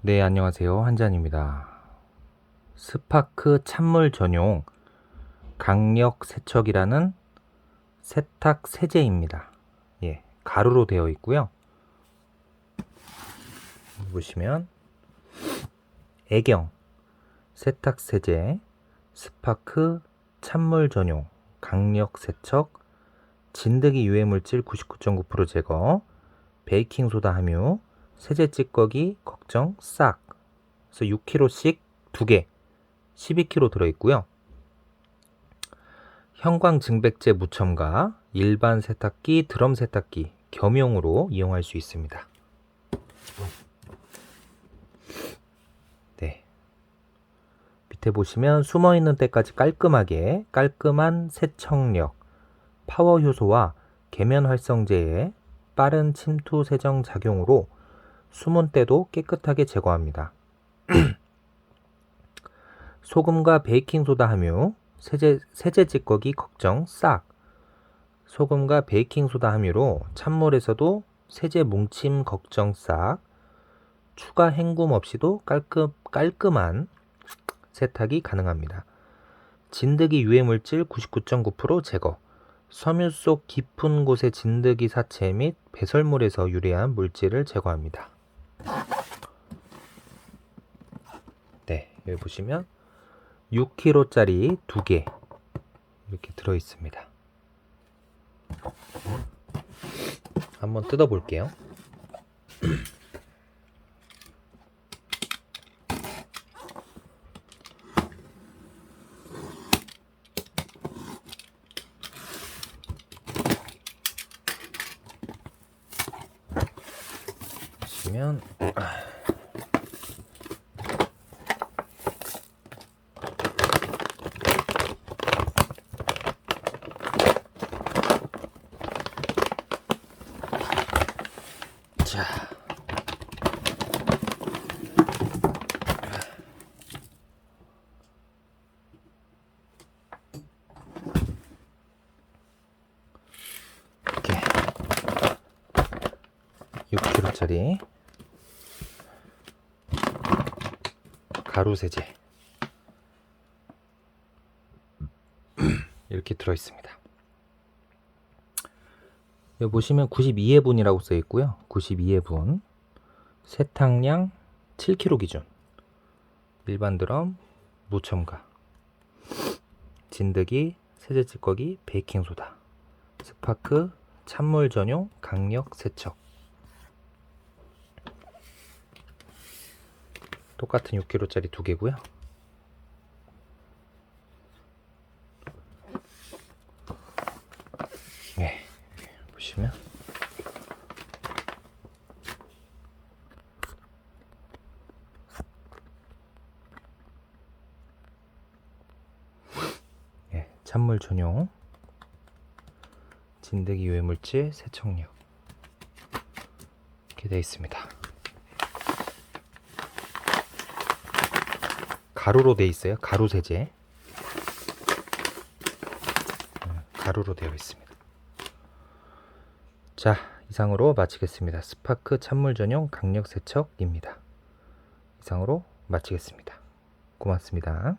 네, 안녕하세요. 한잔입니다. 스파크 찬물 전용 강력 세척이라는 세탁 세제입니다. 예, 가루로 되어 있고요. 보시면 애경 세탁 세제 스파크 찬물 전용 강력 세척 진드기 유해 물질 99.9% 제거 베이킹 소다 함유 세제 찌꺼기 걱정 싹. 그래서 6kg씩 2개, 12kg 들어있고요. 형광 증백제 무첨가, 일반 세탁기, 드럼 세탁기 겸용으로 이용할 수 있습니다. 네. 밑에 보시면 숨어 있는 때까지 깔끔하게 깔끔한 세척력, 파워 효소와 계면 활성제의 빠른 침투 세정 작용으로 숨은 때도 깨끗하게 제거합니다. 소금과 베이킹소다 함유, 세제, 세제 찌꺼기 걱정 싹. 소금과 베이킹소다 함유로 찬물에서도 세제 뭉침 걱정 싹. 추가 헹굼 없이도 깔끔, 깔끔한 세탁이 가능합니다. 진드기 유해물질 99.9% 제거. 섬유 속 깊은 곳의 진드기 사체 및 배설물에서 유래한 물질을 제거합니다. 네, 여기 보시면 6kg짜리 2개 이렇게 들어 있습니다. 한번 뜯어 볼게요. 보시면 자 이렇게 6kg짜리 가루 세제 이렇게 들어 있습니다. 여기 보시면 92회분이라고 써 있고요. 92회분. 세탁량 7kg 기준. 일반 드럼 무첨가. 진드기 세제 찌꺼기 베이킹 소다. 스파크 찬물 전용 강력 세척. 똑같은 6kg짜리 두 개고요. 네, 보시면 네, 찬물 전용 진드기 유해 물질 세척력 이렇게 되어 있습니다. 가루로 되어 있어요. 가루 세제. 음, 가루로 되어 있습니다. 자, 이상으로 마치겠습니다. 스파크 찬물 전용 강력 세척입니다. 이상으로 마치겠습니다. 고맙습니다.